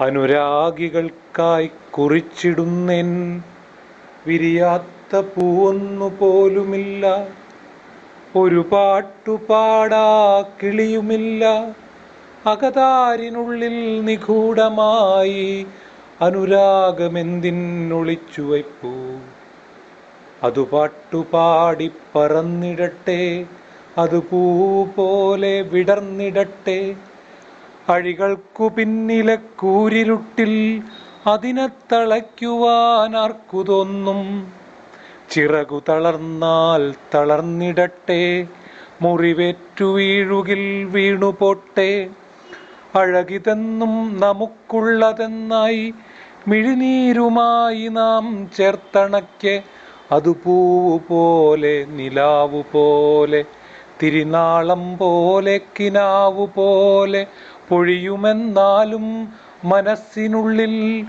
അനുരാഗികൾക്കായി കുറിച്ചിടുന്നെൻ. വിരിയാത്ത പൂവൊന്നു പോലുമില്ല. ഒരു പാട്ടുപാടാ കിളിയുമില്ല. അകതാരിനുള്ളിൽ നിഗൂഢമായി അനുരാഗമെന്തിനൊളിച്ചു വയ്പ്പൂ അതു പാട്ടുപാടി പറന്നിടട്ടെ. അത് പൂ പോലെ വിടർന്നിടട്ടെ. അഴികൾക്കു പിന്നിലെ കൂരിരുട്ടിൽ അതിനെ തളയ്ക്കുവാൻ ആർക്കു ചിറകു തളർന്നാൽ തളർന്നിടട്ടെ മുറിവേറ്റു വീഴുകിൽ വീണുപോട്ടെ അഴകിതെന്നും നമുക്കുള്ളതെന്നായി മിഴിനീരുമായി നാം ചേർത്തണയ്ക്ക് അത് പൂവു പോലെ നിലാവു പോലെ തിരിനാളം പോലെ കിനാവു പോലെ പൊഴിയുമെന്നാലും മനസ്സിനുള്ളിൽ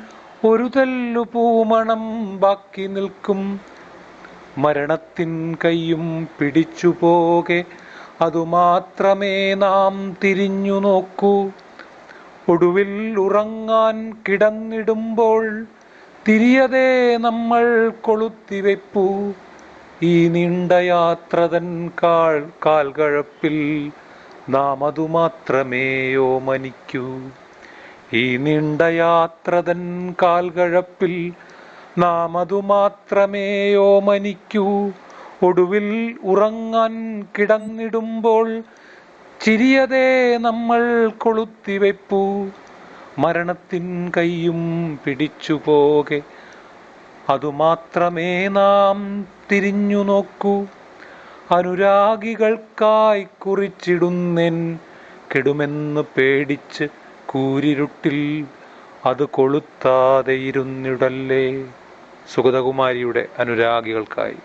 ഒരു തെല്ലു പൂമണം ബാക്കി നിൽക്കും. മരണത്തിൻ കൈയും പിടിച്ചു പോകെ അതുമാത്രമേ നാം തിരിഞ്ഞു നോക്കൂ. ഒടുവിൽ ഉറങ്ങാൻ കിടന്നിടുമ്പോൾ തിരിയതേ നമ്മൾ കൊളുത്തിവെപ്പൂ. ഈ നീണ്ട യാത്രതൻ കാൽ കാൽകഴപ്പിൽ നാം അതുമാത്രമേ ഓമനിക്കൂ ഈ നീണ്ട യാത്രതൻ കാൽകഴപ്പിൽ നാം അതുമാത്രമേ ഓമനിക്കൂ ഒടുവിൽ ഉറങ്ങാൻ കിടന്നിടുമ്പോൾ ചിരിയതേ നമ്മൾ കൊളുത്തിവെപ്പൂ. മരണത്തിൻ കൈയും പിടിച്ചു പോകെ. അതുമാത്രമേ നാം തിരിഞ്ഞു നോക്കൂ. അനുരാഗികൾക്കായി കുറിച്ചിടുന്നെൻ കെടുമെന്ന് പേടിച്ച് കൂരിരുട്ടിൽ അത് കൊളുത്താതെ ഇരുന്നിടല്ലേ. സുഗതകുമാരിയുടെ അനുരാഗികൾക്കായി.